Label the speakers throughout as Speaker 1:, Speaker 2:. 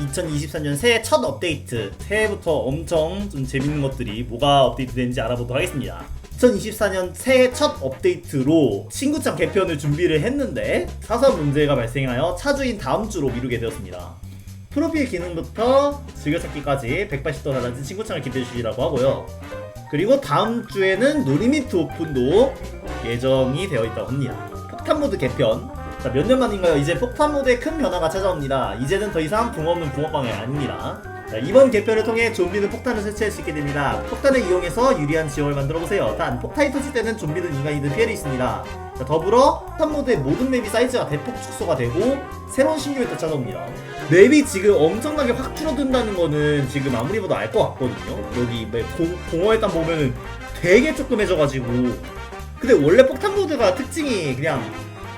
Speaker 1: 2024년 새해 첫 업데이트. 새해부터 엄청 좀 재밌는 것들이 뭐가 업데이트 되는지 알아보도록 하겠습니다. 2024년 새해 첫 업데이트로 친구창 개편을 준비를 했는데 사소한 문제가 발생하여 차주인 다음 주로 미루게 되었습니다. 프로필 기능부터 즐겨찾기까지 180도라는 친구창을 기대해 주시라고 하고요. 그리고 다음 주에는 노리미트 오픈도 예정이 되어 있다고 합니다. 폭탄 모드 개편 자, 몇 년 만인가요? 이제 폭탄 모드에 큰 변화가 찾아옵니다. 이제는 더 이상 붕어 없는 붕어빵이 아닙니다. 자, 이번 개편을 통해 좀비는 폭탄을 설치할 수 있게 됩니다. 폭탄을 이용해서 유리한 지형을 만들어 보세요. 단, 폭탄이 터질 때는 좀비든 인간이든 피해를 입습니다. 자, 더불어 폭탄 모드의 모든 맵이 사이즈가 대폭 축소가 되고 새로운 신규 맵도 찾아옵니다. 맵이 지금 엄청나게 확 줄어든다는 거는 지금 아무리 봐도 알 것 같거든요. 여기 맵 공- 공허의 땅 보면은 되게 조그매져가지고 근데 원래 폭탄 모드가 특징이 그냥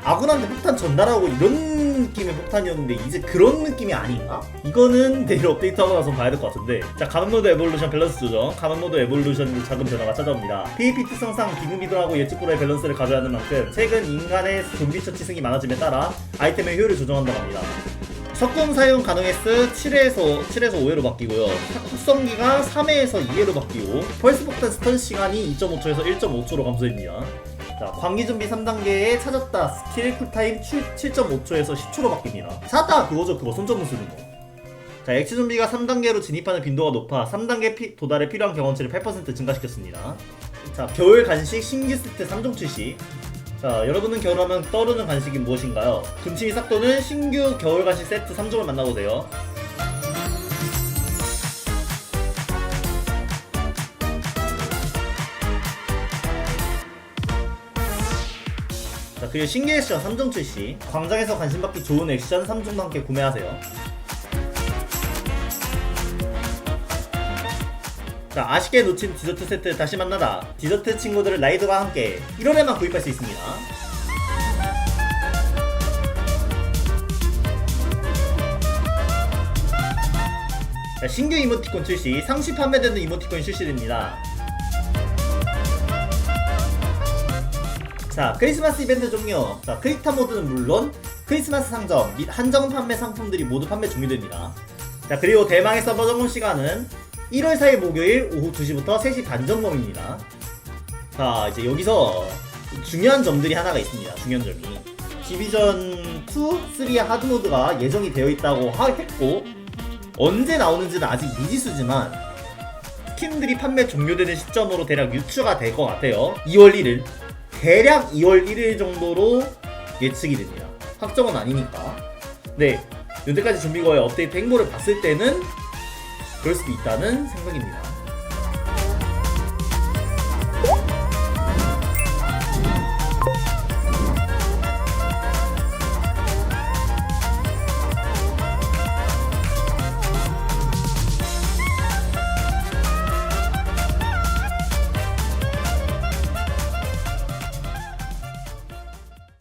Speaker 1: 아군한테 폭탄 전달하고 이런 느낌의 폭탄이었는데 이제 그런 느낌이 아닌가? 이거는 내일 업데이트하고 나서 봐야 될 것 같은데 자 가면 모드 에볼루션 밸런스 조정 가면 모드 에볼루션 작은 변화가 찾아옵니다 PVP 특성상 비금이들하고 예측불허의 밸런스를 가져야 하는 만큼 최근 인간의 좀비 처치 승이 많아짐에 따라 아이템의 효율을 조정한다고 합니다 석궁 사용 가능했을 7회에서 7에서 5회로 바뀌고요. 특성기가 3회에서 2회로 바뀌고 펄스 폭탄 스턴 시간이 2.5초에서 1.5초로 감소됩니다. 자, 광기 준비 3단계에 찾았다 스킬 쿨타임 7.5초에서 10초로 바뀝니다. 찾았다 그거죠 그거 손전문 쓰는 거. 자, 액체 좀비가 3단계로 진입하는 빈도가 높아 3단계 피- 도달에 필요한 경험치를 8% 증가시켰습니다. 자, 겨울 간식 신규 세트 3종 출시. 자, 여러분은 겨울하면 떠오르는 간식이 무엇인가요? 금치미 싹도는 신규 겨울 간식 세트 3종을 만나보세요. 자, 그리고 신규 액션 3종 출시. 광장에서 관심 받기 좋은 액션 3종도 함께 구매하세요. 자, 아쉽게 놓친 디저트 세트 다시 만나다. 디저트 친구들을 라이드와 함께 1월에만 구입할 수 있습니다. 자, 신규 이모티콘 출시, 상시 판매되는 이모티콘이 출시됩니다. 자, 크리스마스 이벤트 종료. 자, 크리타 모드는 물론 크리스마스 상점 및 한정 판매 상품들이 모두 판매 종료됩니다. 자, 그리고 대망의 서버 점검 시간은 1월 4일 목요일 오후 2시부터 3시 반 점검입니다. 자, 이제 여기서 중요한 점들이 하나가 있습니다. 중요한 점이. 디비전 2, 3의 하드 모드가 예정이 되어 있다고 하- 했고 언제 나오는지는 아직 미지수지만 스킨들이 판매 종료되는 시점으로 대략 유추가 될 것 같아요. 2월 1일. 대략 2월 1일 정도로 예측이 됩니다. 확정은 아니니까. 네. 여태까지 좀비거의 업데이트 행보를 봤을 때는 그럴 수도 있다는 생각입니다.